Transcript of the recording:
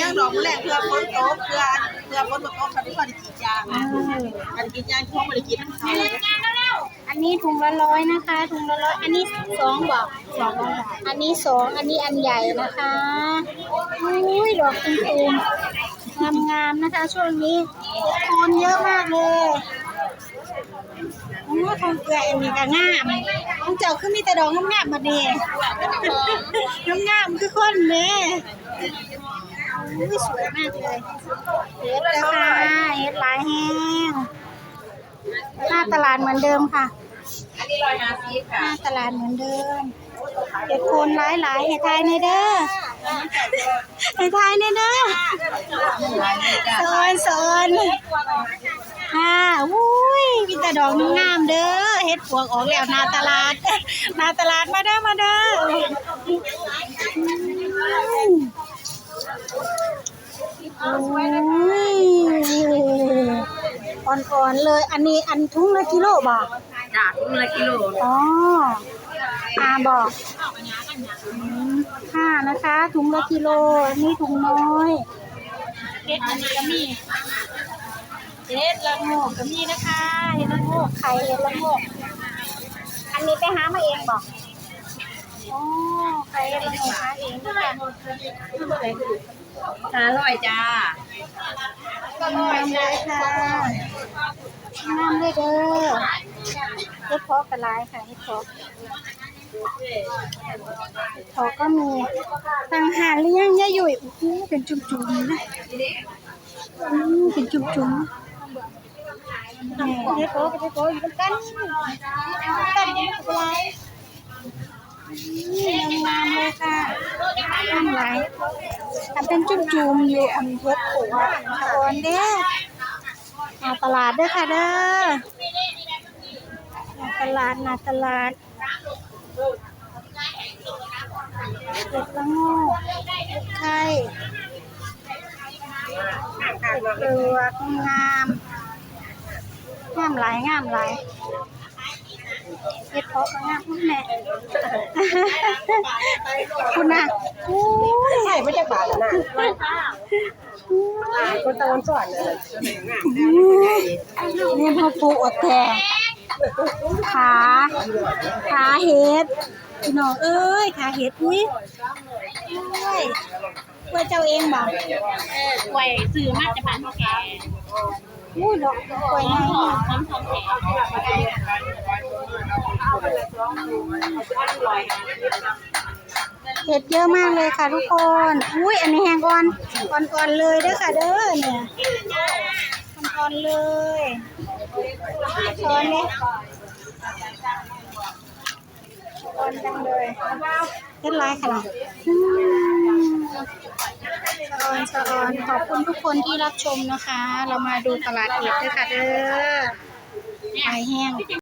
ยังดอกแรกเพื่อฝนตกเพื่อเพื่อฝนตกคันนี้พอได้กินยาอันกินยาที่ห้องบ่ได้กินเขาอันนี้ถุงละร้อยนะคะ ถุงละร้อยอันนี้สองบอกสองบาทอันนี้สองอันนี้อันใหญ่นะคะอุ้ยดอกตูมๆงามๆนะคะ ช่วงนี้คนเยอะมากเลยโอ้ทองเกลืออันนี้ก็งามของเจ้าคือมีแต่ดอกงามๆมาดีงามคือคนเด้ อุ้ยสวยมากเลยเฮ็ดแล้วค่ะเฮ็ดลายแห้งหน้าตลาดเหมือนเดิมค่ะอันนี้ร้อยห้าสิบหค่ะน้าตลาดเหมือนเดิมเด็กคนหลายหลายๆให้ทายในเด้อให้ทายในเด้อสอนสอนค่ะอุ้ยมีแต่ดอกงามๆเด้อเฮ็ดปวกออกแล้วหน้าตลาดหน้าตลาดมาเด้อมาเด้อมอุ้ย อ่อนๆเลย อันนี้อันทุ่งละกิโลบ่จ้าถุงละกิโลอ๋ออาบอกอืมห้านะคะ ถุงละกิโลอันนี้ถุงน้อยเฮ็ดอันนี้ก็มีเฮ็ดละโงกก็มีนะคะเฮ็ดละโงกไข่เฮ็ดละโงกอันนี้ไปหามาเองบอกอ๋อไข่เฮ็ดละโงกหาเองนี่ค่ะห้าร้อยจ้าก็งามเลยค่ะ งามเลยเด้อเฮ็ดเพาะกระลายค่ะเฮ็ดเพาะเขาก็มีต่างหาเลี้ยงยาหยุ่ยโอ้โหเป็นจุ่มๆนะอืมเป็นจุ่มๆนี่เด็กโตกับเด็กโตอยู่ด้วยกันกันไม่เป็นไรงามเลยค่ะงามหลายทำเป็นจุ่มๆอยู่อันเฮ็ดโขอ่อนเด้อ มาตลาดด้อค่ะเด้อมาตลาดมาตลาดเห็ดละโงกเห็ดไข่เห็ดเปลืองามงามหลายงามหลายเห็ดเพาะก็งามคุณแม่คุณน่ะอู้ใช่ไม่จะบาทนะ คนตะวันสอนเลยนี่พ่อปูอดแทนขาขาเห็ดพี่น้องเอ้ยขาเห็ดอุ้ยเอ้ยว่าเจ้าเองบอกกล้วยซื้อมาจากบ้านพ่อแกอู้ดอกดอกล้วยไงหอมหอมทองแขก เห็ดเยอะมากเลยค่ะทุกคน อุ้ยอันนี้แห้งอ่อนอ่อนๆเลยเด้อค่ะเด้อเนี่ยอ่อนๆเลยช้อนนี้อ่อนจังเลยเห็ดลายค่ะอืมสะออนสะออนขอบคุณทุกคนที่รับชมนะคะ เรามาดูตลาดเห็ดด้วยค่ะเด้อไอแห้ง